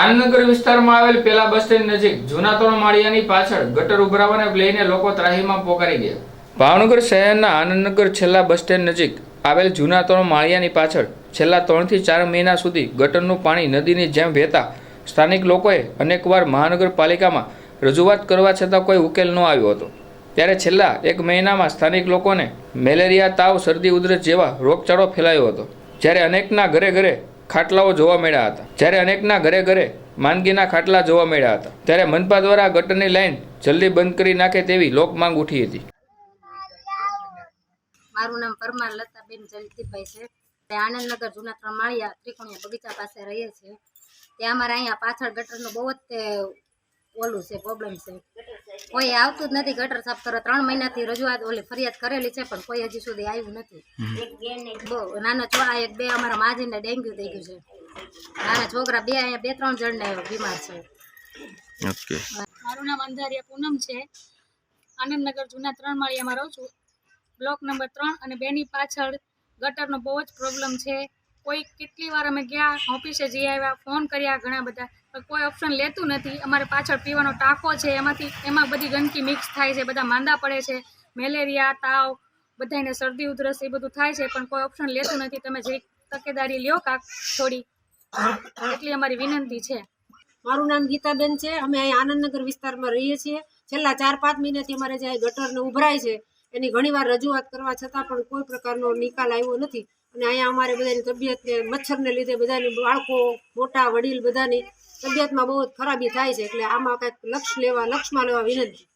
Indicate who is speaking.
Speaker 1: આનંદનગર વિસ્તારમાં આવેલ પેલા બસ સ્ટેન્ડ નજીક જૂના ત્રણ માળિયાની પાછળ ગટર ઉભરાવાને લઈને લોકો ત્રાહીમાં પોકારી ગયા. ભાવનગર શહેરના આનંદનગર છેલ્લા બસ સ્ટેન્ડ નજીક આવેલ જૂના ત્રણ માળિયાની પાછળ છેલ્લા ત્રણથી ચાર મહિના સુધી ગટરનું પાણી નદીની જેમ વહેતા સ્થાનિક લોકોએ અનેકવાર મહાનગરપાલિકામાં રજૂઆત કરવા છતાં કોઈ ઉકેલ ન આવ્યો હતો. ત્યારે છેલ્લા એક મહિનામાં સ્થાનિક લોકોને મેલેરિયા, તાવ, શરદી, ઉધરસ જેવા રોગચાળો ફેલાયો હતો. જ્યારે અનેકના ઘરે ઘરે ખાટલાઓ જોવા મળ્યા હતા. જ્યારે અનેકના ઘરે ઘરે માંદગીના ખાટલા જોવા મળ્યા હતા. ત્યારે મનપા દ્વારા ગટરની લાઈન જલ્દી બંધ કરી નાખે તેવી લોકમાંગ ઉઠી હતી.
Speaker 2: મારું નામ પરમાર લતાબેન જલતીભાઈ છે. તે આનંદનગર જૂના ત્રમાળિયા માળિયા ત્રિકોણીયા બગીચા પાસે રહીએ છીએ. ત્યાં અમારે અહીંયા પાછળ ગટરનો બહુ જ તે ઓલું છે પ્રોબ્લેમ છે. કોઈ આવતું જ નથી ગટર સાફ કરવા. ત્રણ મહિનાથી રજૂઆત ઓલી ફરિયાદ કરેલી છે પણ કોઈ હજી સુધી આવ્યું નથી. બહુ નાના છોડા એક બે અમારા માજીને ડેન્ગ્યુ થઈ ગયું છે. નાના છોકરા બે અહીંયા બે ત્રણ જણને બીમાર છે.
Speaker 3: ઓકે.
Speaker 4: મારું નામ અંધારિયા પૂનમ છે. આનંદનગર જૂના ત્રણ માળિયામાં રહું છું. બ્લોક નંબર ત્રણ અને બેની પાછળ ગટરનો બહુ જ પ્રોબ્લેમ છે. કોઈ કેટલી વાર અમે ગયા ઓફિસે જઈ આવ્યા ફોન કર્યા ઘણા બધા કોઈ ઓપ્શન લેતું નથી. અમારે પાછળ પીવાનો ટાંકો છે, એમાંથી, એમાં બધી ગંદકી મિક્સ થાય છે, બધા માંદા પડે છે, મેલેરિયા, તાવ બધાને શરદી, ઉધરસ, એ બધું થાય છે, પણ કોઈ ઓપ્શન લેતું નથી. તમે જે તકેદારી લ્યો કાંક, થોડી. એટલી અમારી વિનંતી છે.
Speaker 5: મારું નામ ગીતાબેન છે. અમે અહીં આનંદનગર વિસ્તારમાં રહીએ છીએ. છેલ્લા ચાર, પાંચ મહિનાથી અમારે જે ગટરને ઉભરાય છે, એની ઘણીવાર રજૂઆત કરવા છતાં પણ કોઈ પ્રકારનો નિકાલ આવ્યો નથી. અને અહીંયા અમારે બધાની તબિયતને, મચ્છરને લીધે બધાની બાળકો, મોટા, વડીલ બધાની તબિયતમાં બહુ ખરાબી થાય છે. એટલે આમાં કાંઈક લક્ષ લેવા, લક્ષમાં લેવા વિનંતી.